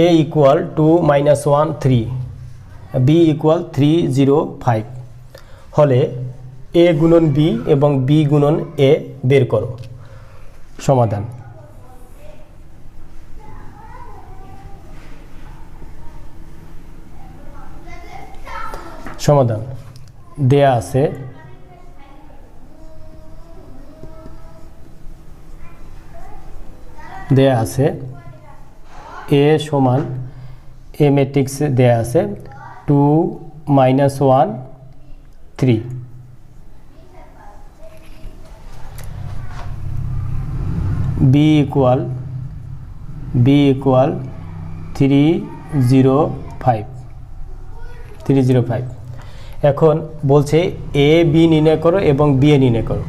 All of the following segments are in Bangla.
A equal to minus one three B equal three zero five হলে এ গুণন বি এবং বি গুণন এ বের করো। সমাধান। সমাধান। দেয়া আছে দেয়া আছে এ সমান এ ম্যাট্রিক্স দেয়া আছে two minus one three B equal B equal three zero five three zero five এখন বলছে এ বি নির্ণয় করো এবং বি এ নির্ণয় করো।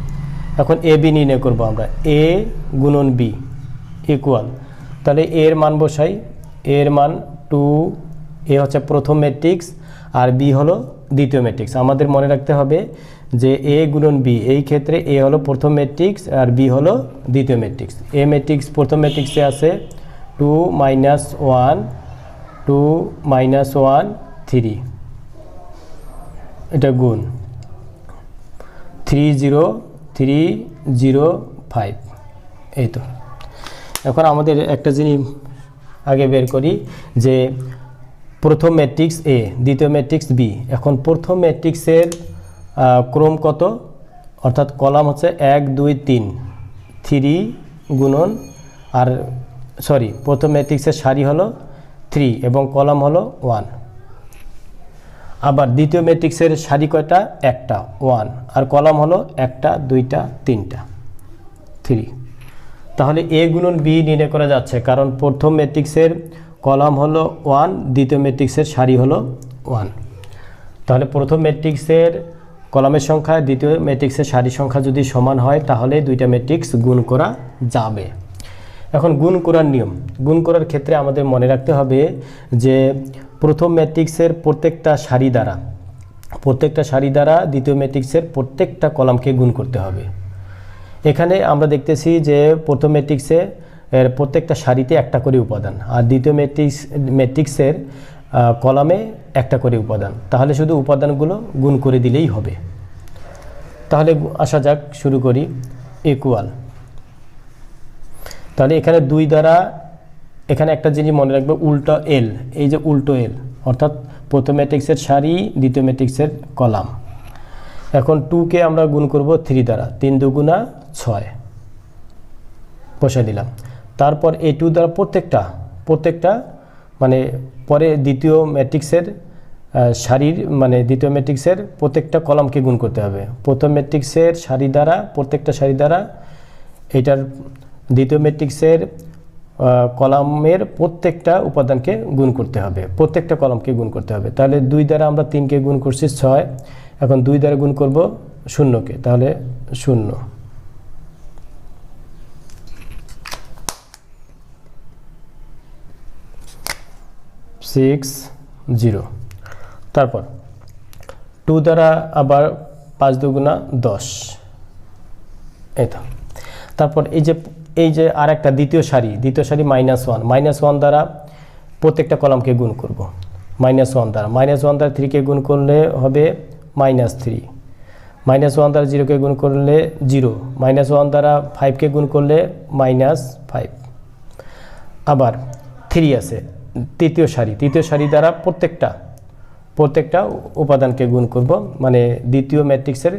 এখন এ বি নির্ণয় করব আমরা। এ গুণন বি ইকুয়াল তাহলে এর মান বসাই, এর মান টু এ হচ্ছে প্রথম ম্যাট্রিক্স আর বি হলো দ্বিতীয় ম্যাট্রিক্স আমাদের মনে রাখতে হবে যে এ গুণন বি এই ক্ষেত্রে এ হলো প্রথম ম্যাট্রিক্স আর বি হলো দ্বিতীয় ম্যাট্রিক্স এ ম্যাট্রিক্স প্রথম ম্যাট্রিক্সে আছে two minus one two minus one three এটা গুণ। Three zero three zero five এই তো। এখন আমাদের একটা জিনিস আগে বের করি যে প্রথম ম্যাট্রিক্স এ দ্বিতীয় ম্যাট্রিক্স বি এখন প্রথম ম্যাট্রিক্সের ক্রম কত? অর্থাৎ কলাম হচ্ছে এক, দুই, তিন। থ্রি গুণন, আর সরি প্রথম ম্যাট্রিক্সের সারি হলো থ্রি এবং কলাম হলো ওয়ান আবার দ্বিতীয় ম্যাট্রিক্সের সারি কয়টা? একটা ওয়ান আর কলাম হলো একটা, দুইটা, তিনটা। থ্রি তাহলে এ গুণন বি নির্ণয় করা যাচ্ছে। কারণ প্রথম ম্যাট্রিক্সের কলাম হলো ওয়ান দ্বিতীয় ম্যাট্রিক্সের সারি হলো ওয়ান তাহলে প্রথম ম্যাট্রিক্সের কলামের সংখ্যা, দ্বিতীয় ম্যাট্রিক্সের সারি সংখ্যা যদি সমান হয়, তাহলে দুইটা ম্যাট্রিক্স গুণ করা যাবে। এখন গুণ করার নিয়ম। গুণ করার ক্ষেত্রে আমাদের মনে রাখতে হবে যে প্রথম ম্যাট্রিক্সের প্রত্যেকটা সারি দ্বারা, প্রত্যেকটা সারি দ্বারা দ্বিতীয় ম্যাট্রিক্সের প্রত্যেকটা কলামকে গুণ করতে হবে। এখানে আমরা দেখতেছি যে প্রথম ম্যাট্রিক্সে এর প্রত্যেকটা সারিতে একটা করে উপাদান, আর দ্বিতীয় ম্যাট্রিক্স ম্যাট্রিক্সের কলামে একটা করে উপাদান। তাহলে শুধু উপাদানগুলো গুণ করে দিলেই হবে। তাহলে আসা যাক, শুরু করি। ইকুয়াল তাহলে এখানে দুই দ্বারা, এখানে একটা জিনিস মনে রাখবে, উল্টো এল এই যে উল্টো এল অর্থাৎ প্রথম ম্যাট্রিক্সের সারি, দ্বিতীয় ম্যাট্রিক্সের কলাম এখন টুকে আমরা গুণ করব থ্রি দ্বারা, তিন দুগুণা ছয়। বসাই দিলাম। তারপর এই টু দ্বারা প্রত্যেকটা প্রত্যেকটা মানে পরে দ্বিতীয় ম্যাট্রিক্সের সারির মানে দ্বিতীয় ম্যাট্রিক্সের প্রত্যেকটা কলামকে গুণ করতে হবে। প্রথম ম্যাট্রিক্সের সারি দ্বারা, প্রত্যেকটা সারি দ্বারা এটার দ্বিতীয় ম্যাট্রিক্সের কলামের প্রত্যেকটা উপাদানকে গুণ করতে হবে। প্রত্যেকটা কলামকে গুণ করতে হবে। তাহলে দুই দ্বারা আমরা তিনকে গুণ করছি ছয়। এখন দুই দ্বারা গুণ করব শূন্যকে। তাহলে শূন্য। সিক্স জিরো তারপর টু দ্বারা আবার পাঁচ দুগুণা দশ। এই তারপর এই যে এই যে আর একটা দ্বিতীয় সারি দ্বিতীয় সারি মাইনাস ওয়ান মাইনাস ওয়ান দ্বারা প্রত্যেকটা কলামকে গুণ করব। মাইনাস ওয়ান দ্বারা। মাইনাস ওয়ান দ্বারা থ্রিকে গুণ করলে হবে মাইনাস থ্রি মাইনাস ওয়ান দ্বারা জিরোকে গুণ করলে জিরো মাইনাস ওয়ান দ্বারা ফাইভকে গুণ করলে মাইনাস ফাইভ আবার থ্রি আছে। তৃতীয় সারি। তৃতীয় সারি দ্বারা প্রত্যেকটা প্রত্যেকটা উপাদানকে গুণ করব মানে দ্বিতীয় ম্যাট্রিক্সের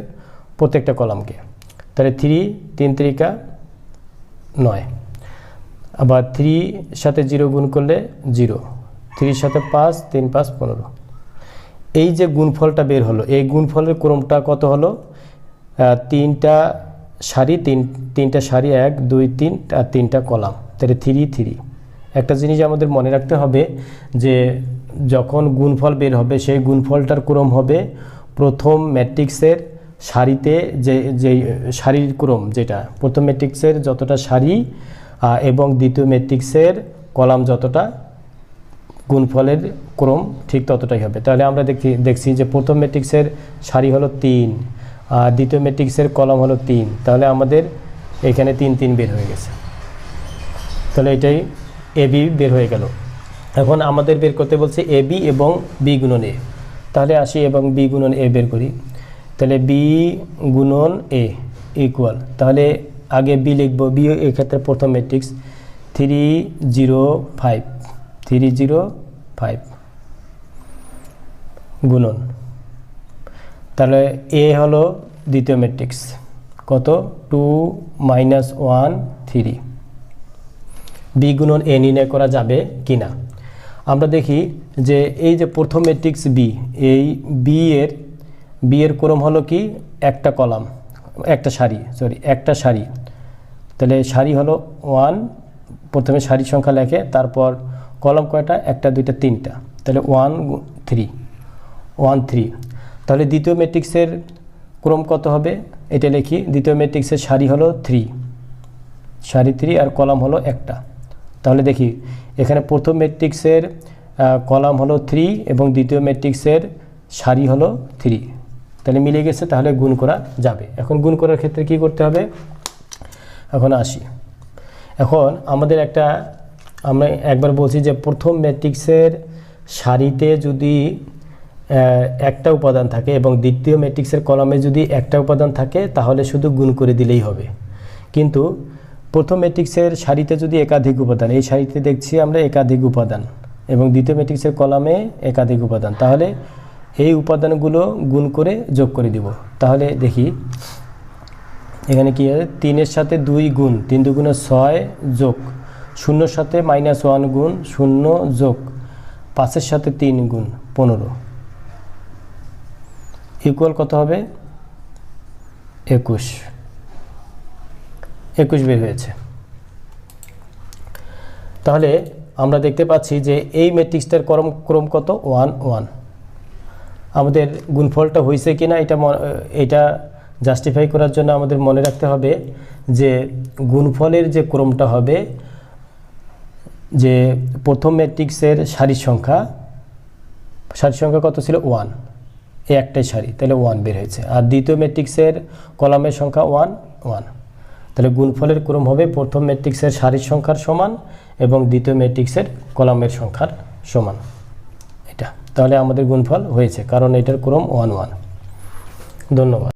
প্রত্যেকটা কলামকে। তাহলে থ্রি তিন ত্রিকা, নয়। আবার থ্রি সাথে জিরো গুণ করলে জিরো থ্রির সাথে পাঁচ, তিন, পাঁচ, পনেরো। এই যে গুণফলটা বের হলো, এই গুণফলের ক্রমটা কত হলো? তিনটা সারি, তিন, তিনটা সারি এক, দুই, তিন, আর তিনটা কলাম। তাহলে থ্রি থ্রি একটা জিনিস আমাদের মনে রাখতে হবে যে যখন গুণফল বের হবে, সেই গুণফলটার ক্রম হবে প্রথম ম্যাট্রিক্সের সারিতে যে যে সারির ক্রম যেটা। প্রথম ম্যাট্রিক্সের যতটা সারি এবং দ্বিতীয় ম্যাট্রিক্সের কলাম যতটা, গুণফলের ক্রম ঠিক ততটাই হবে। তাহলে আমরা দেখি, দেখছি যে প্রথম ম্যাট্রিক্সের সারি হলো তিন আর দ্বিতীয় ম্যাট্রিক্সের কলাম হলো তিন। তাহলে আমাদের এখানে তিন তিন বের হয়ে গেছে। তাহলে এটাই এবি বের হয়ে গেল। এখন আমাদের বের করতে বলছে এ বি এবং বি গুণন এ তাহলে আসি এবং বি গুণন এ বের করি। তাহলে বি গুণন এ ইকুয়াল তাহলে আগে বি লিখব। বি এক্ষেত্রে প্রথম matrix three zero five three zero five গুণন। তাহলে এ হলো দ্বিতীয় ম্যাট্রিক্স কত? Two minus one three B গুণন এ নির্ণয় করা যাবে কি না আমরা দেখি যে এই যে প্রথম ম্যাট্রিক্স বি এই বি এর বি এর ক্রম হলো কি? একটা কলাম, একটা সারি সরি একটা সারি। তাহলে সারি হলো ওয়ান প্রথমে সারি সংখ্যা লেখে, তারপর কলম কয়টা? একটা, দুইটা, তিনটা। তাহলে ওয়ান থ্রি ওয়ান থ্রি তাহলে দ্বিতীয় ম্যাট্রিক্সের ক্রম কত হবে? এটা লিখি, দ্বিতীয় ম্যাট্রিক্সের সারি হলো থ্রি সারি থ্রি আর কলাম হলো একটা। তাহলে দেখি, এখানে প্রথম ম্যাট্রিক্সের কলাম হলো থ্রি এবং দ্বিতীয় ম্যাট্রিক্সের সারি হলো থ্রি তাহলে মিলে গেছে, তাহলে গুণ করা যাবে। এখন গুণ করার ক্ষেত্রে কি করতে হবে? এখন আসি। এখন আমাদের একটা, আমরা একবার বলছি যে প্রথম ম্যাট্রিক্সের সারিতে যদি একটা উপাদান থাকে এবং দ্বিতীয় ম্যাট্রিক্সের কলামে যদি একটা উপাদান থাকে, তাহলে শুধু গুণ করে দিলেই হবে। কিন্তু প্রথম ম্যাট্রিক্সের সারিতে যদি একাধিক উপাদান, এই সারিতে দেখছি আমরা একাধিক উপাদান এবং দ্বিতীয় ম্যাট্রিক্সের কলামে একাধিক উপাদান, তাহলে এই উপাদানগুলো গুণ করে যোগ করে দিব। তাহলে দেখি, এখানে কি আছে? তিনের সাথে দুই গুণ, তিন দুগুণে ছয় যোগ, শূন্যর সাথে মাইনাস ওয়ান গুণ, শূন্য যোগ, পাঁচের সাথে তিন গুণ, পনেরো। ইকুয়াল কত হবে? একুশ। একুশ বের হয়েছে। তাহলে আমরা দেখতে পাচ্ছি যে এই ম্যাট্রিক্সটার ক্রম ক্রম কত? One one. আমাদের গুণফলটা হয়েছে কিনা এটা ম- এটা জাস্টিফাই করার জন্য আমাদের মনে রাখতে হবে যে গুণফলের যে ক্রমটা হবে, যে প্রথম ম্যাট্রিক্সের সারির সংখ্যা সারির সংখ্যা কত ছিল? ওয়ান। এই একটাই সারি, তাহলে ওয়ান বের হয়েছে। আর দ্বিতীয় ম্যাট্রিক্সের কলামের সংখ্যা ওয়ান ওয়ান। তাহলে গুণফলের ক্রম হবে প্রথম ম্যাট্রিক্সের সারির সংখ্যার সমান এবং দ্বিতীয় ম্যাট্রিক্সের কলামের সংখ্যার সমান। এটা। তাহলে আমাদের গুণফল হয়েছে, কারণ এটার ক্রম ওয়ান ওয়ান ধন্যবাদ।